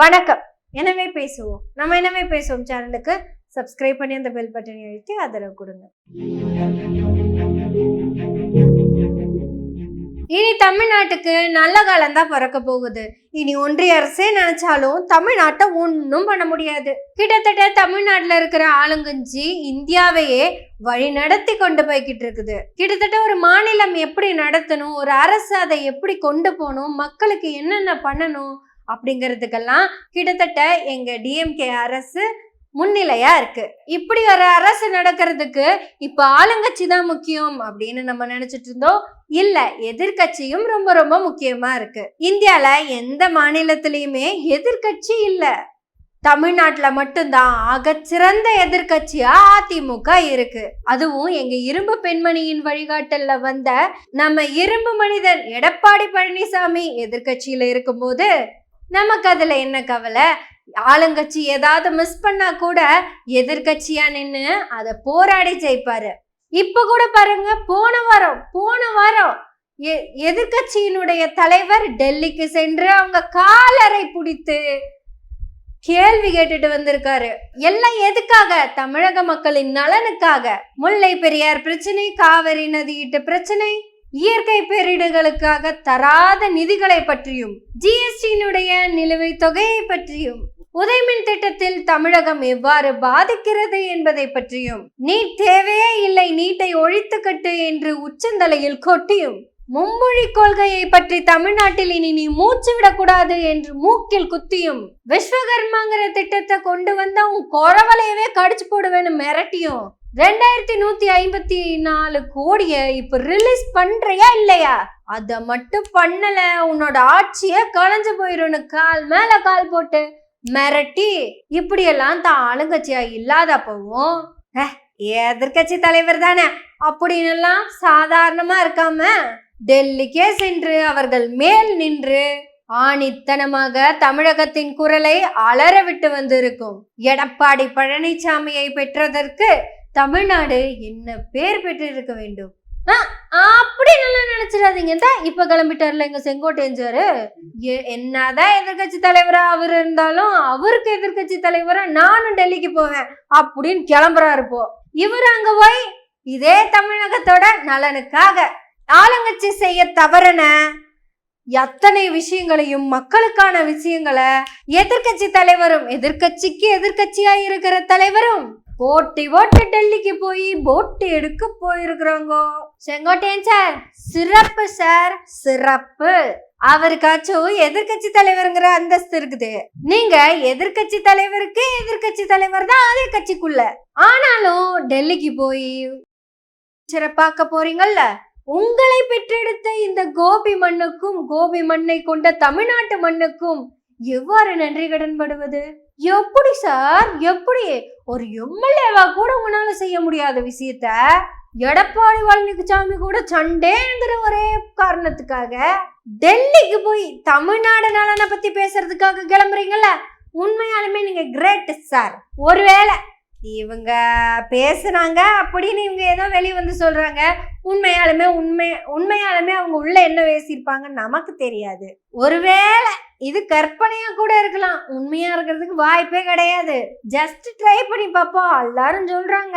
வணக்கம். எனவே பேசுவோம். நம்ம எனவே பேசுவோம் சேனலுக்கு. சப்ஸ்கிரைப் பண்ணி அந்த பெல் பட்டனை அழுத்தி ஆதரவு கொடுங்க. இனி தமிழ்நாட்டுக்கு நல்ல காலம் தான் பிறக்க போகுது. இனி ஒன்றிய அரசே நினைச்சாலும் தமிழ்நாட்டை ஒன்றும் பண்ண முடியாது. கிட்டத்தட்ட தமிழ்நாட்டில் இருக்கிற ஆளுங்கஞ்சி இந்தியாவையே வழி நடத்தி கொண்டு போய்கிட்டு இருக்குது. கிட்டத்தட்ட ஒரு மாநிலம் எப்படி நடத்தணும்? ஒரு அரசு அதை எப்படி கொண்டு போகணும்? மக்களுக்கு என்னென்ன பண்ணணும்? அப்படிங்கிறதுக்கெல்லாம் கிட்டத்தட்ட எங்க டிஎம்கே அரசு முன்னிலையா இருக்கு. இப்படி ஒரு அரசு நடக்கிறதுக்கு இப்ப ஆளுங்கட்சி தான் முக்கியம் அப்படின்னு நம்ம நினைச்சிட்டு இருந்தோம். இல்ல எதிர்க்கட்சியும் ரொம்ப ரொம்ப முக்கியமா இருக்கு. இந்தியால எந்த மாநிலத்திலயுமே எதிர்க்கட்சி இல்ல. தமிழ்நாட்டுல மட்டும்தான் ஆகச்சிறந்த எதிர்கட்சியா அதிமுக இருக்கு. அதுவும் எங்க இரும்பு பெண்மணியின் வழிகாட்டல்ல வந்த நம்ம இரும்பு மனிதன் எடப்பாடி பழனிசாமி எதிர்கட்சியில இருக்கும்போது நமக்கு அதில் என்ன கவலை? ஆளுங்கட்சி ஏதாவது மிஸ் பண்ணா கூட எதிர்கட்சியா நின்று அதை போராடி ஜெயிப்பாரு. இப்ப கூட பாருங்க போன வாரம் போன வாரம் எ- எதிர்க்கட்சியினுடைய தலைவர் டெல்லிக்கு சென்று அவங்க காலரை பிடித்து கேள்வி கேட்டுட்டு வந்திருக்காரு. எல்லாம் எதுக்காக? தமிழக மக்களின் நலனுக்காக. முல்லை பெரியார் பிரச்சனை காவிரி நதியிட்டு பிரச்சனை. இயற்கை பேரிடர்களுக்காக தராத நிதிகளை பற்றியும் ஜிஎஸ்டியினுடைய நிலுவைத் தொகையை பற்றியும் உதயமின் திட்டத்தில் தமிழகம் எவ்வாறு பாதிக்கிறது என்பதை பற்றியும் நீட் தேவையே இல்லை நீட்டை ஒழித்துக்கட்டு என்று உச்சந்தலையில் கொட்டியும் மும்மொழி கொள்கையை பற்றி தமிழ்நாட்டில் இனி நீ மூச்சு விடக்கூடாது என்று மூக்கில் குத்தியும் விஸ்வகர்மாங்கிற திட்டத்தை கொண்டு வந்த உன் குறவலையவே கடிச்சு போடுவேன்னு மிரட்டியும் ரெண்டாயிரத்தி நூத்தி ஐம்பத்தி நாலு கோடிய இப்ப ரிலீஸ் பண்றியா இல்லையா? அத மட்டும் பண்ணல உன்னோட ஆட்சியே களைஞ்சு போயிரும்னு கால் மேல கால் போட்டு மிரட்டி இப்படியெல்லாம் தான் ஆளுங்கட்சியா இல்லாதப்பவும் எதிர்கட்சி எதிர்க்கட்சி தலைவர் தானே அப்படின்னு எல்லாம் சாதாரணமா இருக்காம டெல்லிக்கே சென்று அவர்கள் மேல் நின்று ஆணித்தனமாக தமிழகத்தின் குரலை அலற விட்டு வந்திருக்கும் எடப்பாடி பழனிசாமியை பெற்றதற்கு தமிழ்நாடு என்ன பேர் பெற்றிருக்க வேண்டும்? ஆ, அப்படி நல்லா நினைச்சிடாதீங்க. தான் இப்ப கிளம்பிட்டார்ல எங்க செங்கோட்டையஞ்சாரு என்னதான் எதிர்க்கட்சி தலைவரா அவர் இருந்தாலும் அவருக்கு எதிர்க்கட்சி தலைவரா நானும் டெல்லிக்கு போவேன். அப்படின்னு கிளம்புறாரு போ. இவர் அங்க போய் இதே தமிழகத்தோட நலனுக்காக ஆளுங்கட்சி செய்ய தவறன எத்தனை விஷயங்களையும் மக்களுக்கான விஷயங்களை எதிர்க்கட்சி தலைவரும் எதிர்க்கட்சிக்கு எதிர்க்கட்சியா இருக்கிற தலைவரும் போட்டி போட்டு டெல்லிக்கு போய் போட்டு எடுக்க போயிருக்கிறாங்க. செங்கோட்டையன் சார் சிறப்பு சார் சிறப்பு. அவருக்காச்சும் எதிர்க்கட்சி தலைவருங்கிற அந்தஸ்து இருக்குது. நீங்க எதிர்க்கட்சி தலைவருக்கு எதிர்க்கட்சி தலைவர் தான் அதே கட்சிக்குள்ள. ஆனாலும் டெல்லிக்கு போய் சிறப்பாக்க போறீங்கல்ல? உங்களை பெற்றெடுத்த இந்த கோபி மண்ணுக்கும் கோபி மண்ணை கொண்ட தமிழ்நாட்டு மண்ணுக்கும் எவ்வாறு நன்றி கடன் படுவது எப்படி சார்? எப்படி? ஒரு எம்எல்ஏவா கூட உங்களால செய்ய முடியாத விஷயத்த எடப்பாடி பழனிசாமி கூட சண்டேங்கிற ஒரே காரணத்துக்காக டெல்லிக்கு போய் தமிழ்நாடு நலனை பத்தி பேசுறதுக்காக கிளம்புறீங்கல்ல? உண்மையாலுமே நீங்க கிரேட் சார் ஒருவேளை இவங்க பேசுனாங்க அப்படின்னு இவங்க ஏதோ வெளியே வந்து சொல்றாங்க. உண்மையாலுமே உண்மை உண்மையாலுமே அவங்க உள்ள என்ன பேசியிருப்பாங்கன்னு நமக்கு தெரியாது. ஒருவேளை இது கற்பனையா கூட இருக்கலாம். உண்மையா இருக்கிறதுக்கு வாய்ப்பே கிடையாது. ஜஸ்ட் ட்ரை பண்ணி பார்ப்போம். எல்லாரும் சொல்றாங்க.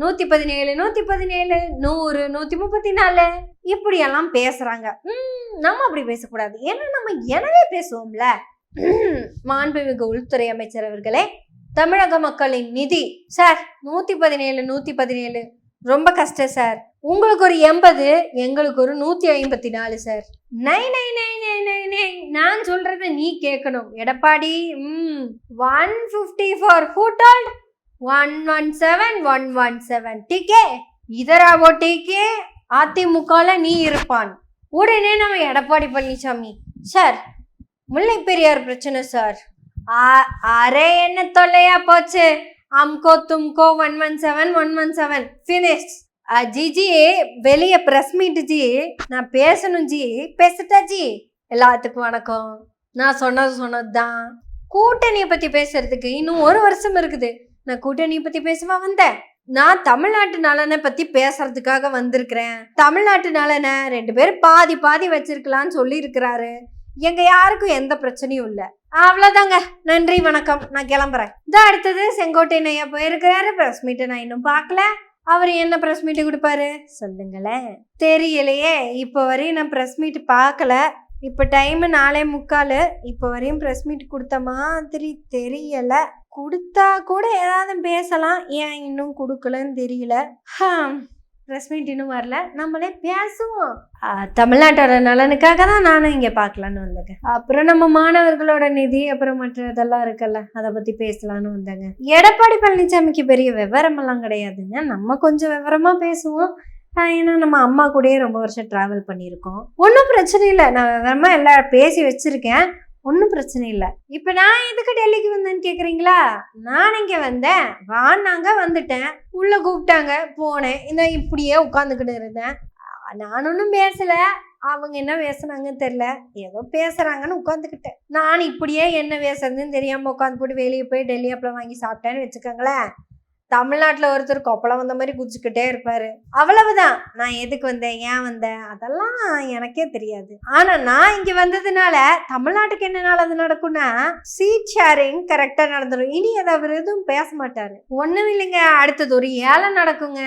நூத்தி பதினேழு நூத்தி பதினேழு நூறு நூத்தி முப்பத்தி நாலு இப்படி எல்லாம் பேசுறாங்க நம்ம அப்படி பேசக்கூடாது. ஏன்னா நம்ம எனவே பேசுவோம்ல. மாண்புமிகு உள்துறை அமைச்சர் அவர்களே தமிழக மக்களின் நிதி. சார் நூத்தி பதினேழு நூத்தி பதினேழு ரொம்ப கஷ்டம் சார். உங்களுக்கு ஒரு எண்பது எங்களுக்கு ஒரு நூத்தி ஐம்பத்தி நாலு சார் நை நை நை நை நை நை. நான் சொல்றத நீ கேட்கணும். எடப்பாடி ம் one fifty four ஹூட்டால்ட் one one seven one one seven decay இதராவோ டிகே அதிமுகல நீ இருப்பான். உடனே நம்ம எடப்பாடி பழனிசாமி. சார் முல்லை பெரியார் பிரச்சனை சார் அரே என்ன தொல்லையா போச்சு? அம்கோ தும்கோ one one seven one one seven finish GG வெளியே ப்ரெஸ் மீட் ஜி. நான் பேசணும் ஜி. பேசட்டா ஜி. எல்லாத்துக்கும் வணக்கம். நான் சொன்னது சொன்னது தான் கூட்டணியை பற்றி பேசுறதுக்கு இன்னும் ஒரு வருஷம் இருக்குது. நான் கூட்டணியை பற்றி பேசுவா வந்தேன்? நான் தமிழ்நாட்டு நலனை பற்றி பேசுறதுக்காக வந்திருக்கிறேன். தமிழ்நாட்டு நலனை ரெண்டு பேரும் பாதி பாதி வச்சிருக்கலாம்னு சொல்லியிருக்கிறாரு. எங்க யாருக்கும் எந்த பிரச்சனையும் இல்லை. அவ்வளோதாங்க நன்றி வணக்கம். நான் கிளம்புறேன். இதான் அடுத்தது செங்கோட்டையன் ஐயா போயிருக்கிறாரு. ப்ரெஸ் மீட்டை நான் இன்னும் பார்க்கல. அவர் என்ன ப்ரெஸ் மீட்டு கொடுப்பாரு? சொல்லுங்களேன். தெரியலையே இப்போ வரையும் நான் ப்ரெஸ் மீட் பார்க்கல. இப்போ டைமு நாலே முக்கால் இப்போ வரையும் ப்ரெஸ் மீட் கொடுத்த மாதிரி தெரியலை. கொடுத்தா கூட ஏதாவது பேசலாம். ஏன் இன்னும் கொடுக்கலன்னு தெரியல. ப்ரெஸ் மீட் இன்னும் வரல. நம்மளே பேசுவோம். தமிழ்நாட்டோட நலனுக்காக தான் நானும் இங்கே பார்க்கலான்னு வந்தேங்க. அப்புறம் நம்ம மாணவர்களோட நிதி அப்புறம் மற்ற இதெல்லாம் இருக்குல்ல அதை பற்றி பேசலான்னு வந்தேங்க. எடப்பாடி பழனிசாமிக்கு பெரிய விவரமெல்லாம் கிடையாதுங்க. நம்ம கொஞ்சம் விவரமாக பேசுவோம். ஏன்னா நம்ம அம்மா கூடயே ரொம்ப வருஷம் ட்ராவல் பண்ணியிருக்கோம். ஒன்றும் பிரச்சனை இல்லை. நான் விவரமாக எல்லாம் பேசி வச்சுருக்கேன். ஒன்றும் பிரச்சனை இல்லை. இப்போ நான் எதுக்கு டெல்லிக்கு வந்தேன்னு கேட்குறீங்களா நான் இங்கே வந்தேன். வான்னாங்க வந்துட்டேன். உள்ளே கூப்பிட்டாங்க. போனேன். இந்த இப்படியே உட்காந்துக்கிட்டு இருந்தேன். நான் ஒன்றும் பேசலை. அவங்க என்ன பேசுனாங்கன்னு தெரில ஏதோ பேசுகிறாங்கன்னு உட்காந்துக்கிட்டேன் நான் இப்படியே என்ன பேசுறதுன்னு தெரியாமல் உட்காந்து போட்டு வெளியே போய் டெல்லி அப்பளம் வாங்கி சாப்பிட்டேன்னு வச்சுக்கோங்களேன். தமிழ்நாட்டில் ஒருத்தர் கொப்பளம் வந்த மாதிரி குதிச்சுக்கிட்டே இருப்பார். அவ்வளவுதான். நான் எதுக்கு வந்தேன்? ஏன் வந்தேன்? அதெல்லாம் எனக்கே தெரியாது. ஆனால் நான் இங்கே வந்ததுனால தமிழ்நாட்டுக்கு என்ன நல்லது நடக்கும்னா சீட் ஷேரிங் கரெக்டாக நடந்துடும் இனி அதை அவர் எதுவும் பேச மாட்டார். ஒன்றும் இல்லைங்க. அடுத்தது ஒரு ஏழை நடக்குங்க.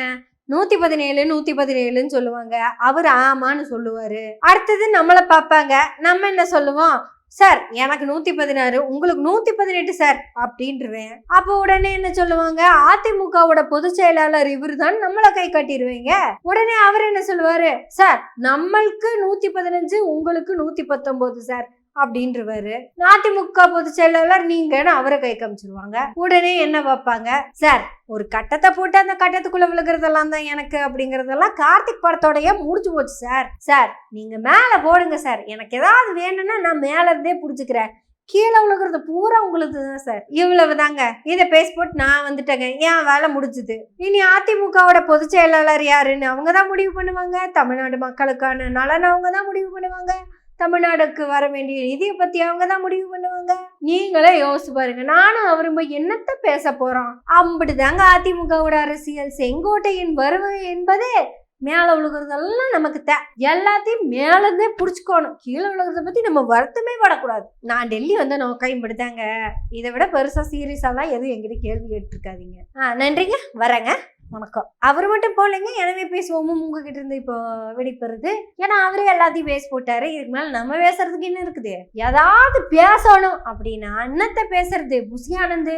நூத்தி பதினேழு நூத்தி பதினேழுன்னு சொல்லுவாங்க. அவர் ஆமான்னு சொல்லுவாரு. அடுத்தது நம்மளை பார்ப்பாங்க. நம்ம என்ன சொல்லுவோம்? சார் எனக்கு நூத்தி பதினாறு உங்களுக்கு நூத்தி பதினெட்டு சார் அப்படின்ட்டுருவேன் அப்போ உடனே என்ன சொல்லுவாங்க அதிமுகவோட பொதுச் செயலாளர் இவரு தான் நம்மள கை கட்டிடுவீங்க உடனே அவர் என்ன சொல்லுவாரு சார் நம்மளுக்கு நூத்தி பதினஞ்சு உங்களுக்கு நூத்தி பத்தொன்பது சார். அப்படின்றவாரு. அதிமுக பொதுச் செயலாளர் நீங்கன்னு அவரை கை காமிச்சிருவாங்க உடனே என்ன வைப்பாங்க சார் ஒரு கட்டத்தை போட்டு அந்த கட்டத்துக்குள்ள விழுகிறதெல்லாம் தான் எனக்கு அப்படிங்கறதெல்லாம் கார்த்திக் படத்தோடய முடிச்சு போச்சு சார். சார் நீங்க மேல போடுங்க சார். எனக்கு ஏதாவது வேணும்னா நான் மேல இருந்தே புடிச்சுக்கிறேன். கீழே உழுகிறது பூரா உங்களுக்கு தான் சார். இவ்வளவு தாங்க இதை பேஸ் போட்டு நான் வந்துட்டேங்க. ஏன் வேலை முடிஞ்சுது. இனி அதிமுகவோட பொதுச் செயலாளர் யாருன்னு அவங்க தான் முடிவு பண்ணுவாங்க. தமிழ்நாடு மக்களுக்கான நலன் அவங்க தான் முடிவு பண்ணுவாங்க. தமிழ்நாடுக்கு வர வேண்டிய நிதியை பத்தி அவங்க தான் முடிவு பண்ணுவாங்க. நீங்களே யோசிச்சு பாருங்க. நானும் அவரும் போய் என்னத்த பேச போறோம்? அப்படிதாங்க அதிமுகவோட அரசியல். செங்கோட்டையின் வருகை என்பதே மேல விழுகிறதெல்லாம் நமக்கு தே எல்லாத்தையும் மேலேருந்தே புடிச்சுக்கணும். கீழே விழுகிறத பத்தி நம்ம வருத்தமே படக்கூடாது. நான் டெல்லி வந்து நம்ம இப்படிதாங்க இதை விட பெருசா சீரியஸாலாம் எதுவும் எங்கிட்ட கேள்வி கேட்டிருக்காதீங்க. ஆ நன்றிங்க. வரேங்க. வணக்கம். அவர் மட்டும் போலங்க எனவே பேசுவோமும் உங்ககிட்ட இருந்து இப்போ வெடிப்பெறுது ஏன்னா அவரே எல்லாத்தையும் பேசி போட்டாரு. இதுக்கு மேல நம்ம பேசுறதுக்கு என்ன இருக்குது? ஏதாவது பேசணும். அப்படின்னா அன்னத்தை பேசுறது. புசியானந்து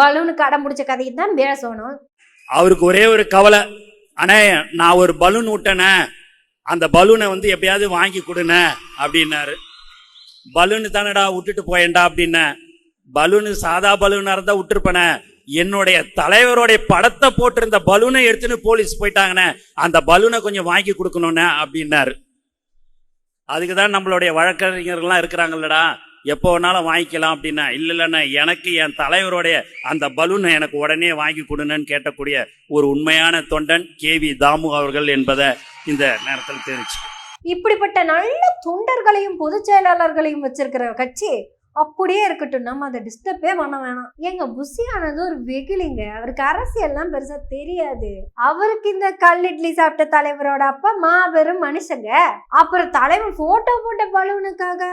பலூனு கடை முடிச்ச கதையை தான் பேசணும். அவருக்கு ஒரே ஒரு கவலை. அண்ணே நான் ஒரு பலூன் விட்டேனே அந்த பலூனை வந்து எப்படியாவது வாங்கி கொடுன அப்படின்னாரு. பலூனு தானடா விட்டுட்டு போயேன்டா அப்படின்ன. பலூனு சாதா பலூனாக இருந்தால் விட்டுருப்பேனே. என்னுடைய தலைவருடைய படத்தை போட்டிருந்த பலூனை எடுத்துன்னு போலீஸ் போயிட்டாங்கண்ணே. அந்த பலூனை கொஞ்சம் வாங்கி கொடுக்கணுண்ணே அப்படின்னாரு. அதுக்கு தான் நம்மளுடைய வழக்கறிஞர்கள்லாம் இருக்கிறாங்கல்லடா. எப்போ வேணாலும் வாங்கிக்கலாம் அப்படின்னா. இல்லை இல்லைண்ணே எனக்கு என் தலைவருடைய அந்த பலூனை எனக்கு உடனே வாங்கி கொடுங்கன்னு கேட்டக்கூடிய ஒரு உண்மையான தொண்டன் கே வி தாமு அவர்கள் என்பதை இந்த நேரத்தில் தெரிவிச்சு இப்படிப்பட்ட நல்ல தொண்டர்களையும் பொதுச் செயலாளர்களையும் வச்சிருக்கிற கட்சி அப்படியே இருக்கட்டும். நம்ம அதை டிஸ்டர்பே பண்ண வேணாம். எங்க புசியானது ஒரு வெகிலிங்க அவருக்கு அரசியல்லாம் பெருசா தெரியாது. அவருக்கு இந்த கல் இட்லி சாப்பிட்ட தலைவரோட அப்பா மாபெரும் மனுஷங்க. அப்புறம் தலைவன் போட்டோ போட்ட பலவனுக்காக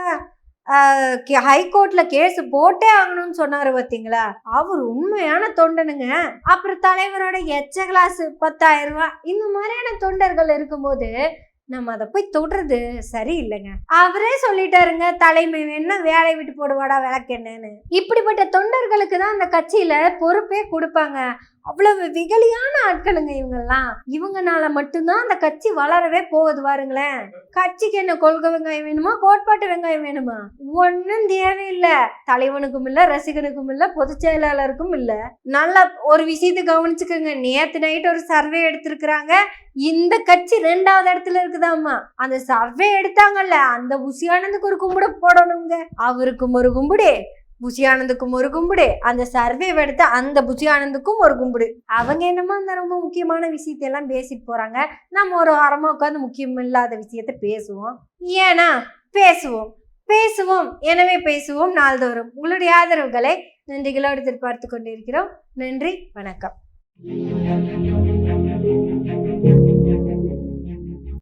ஹைகோர்ட்ல கேஸ் போட்டே ஆகணும்னு சொன்னாரு பாத்தீங்களா? அவர் உண்மையான தொண்டனுங்க. அப்புறம் தலைவரோட எச்ச கிளாஸ் பத்தாயிரம் ரூபாய். இந்த மாதிரியான தொண்டர்கள் இருக்கும்போது நம்ம அதை போய் தொடுறது சரியில்லைங்க. அவரே சொல்லிட்டாருங்க தலைமை என்ன வேலை விட்டு போடுவாடா விளக்கு என்னன்னு இப்படிப்பட்ட தொண்டர்களுக்கு தான் அந்த கட்சியில பொறுப்பே கொடுப்பாங்க. அவ்வளவு விகலியான ஆட்களுங்க இவங்கெல்லாம். இவங்கனால மட்டும்தான் அந்த கட்சி வளரவே போகுது பாருங்களேன். கட்சிக்கு என்ன கொள்கை வெங்காயம் வேணுமா கோட்பாட்டு வெங்காயம் வேணுமா? ஒன்னும் தேவையில்லை. தலைவனுக்கும் இல்ல ரசிகனுக்கும் இல்ல பொதுச் செயலாளருக்கும் இல்ல. நல்லா ஒரு விஷயத்தை கவனிச்சுக்கோங்க. நேத்து நைட் ஒரு சர்வே எடுத்திருக்கிறாங்க. இந்த கட்சி ரெண்டாவது இடத்துல இருக்குதாம்மா. அந்த சர்வே எடுத்தாங்கல்ல. அந்த உசியானந்துக்கு ஒரு கும்பிட போடணுங்க. அவருக்கும் ஒரு கும்பிடு. புஜியானந்துக்கும் ஒரு கும்பிடு. அந்த சர்வே எடுத்த அந்த புஜியானந்துக்கும் ஒரு கும்பிடு. அவங்க என்னமோ அந்த ரொம்ப முக்கியமான விஷயத்தையெல்லாம் பேசிட்டு போறாங்க. நம்ம ஒரு வாரமா உட்காந்து முக்கியம் இல்லாத விஷயத்த பேசுவோம். ஏன்னா பேசுவோம். பேசுவோம். எனவே பேசுவோம் நாள்தோறும். உங்களுடைய ஆதரவுகளை நன்றிகளோடு எதிர்பார்த்து கொண்டிருக்கிறோம். நன்றி. வணக்கம்.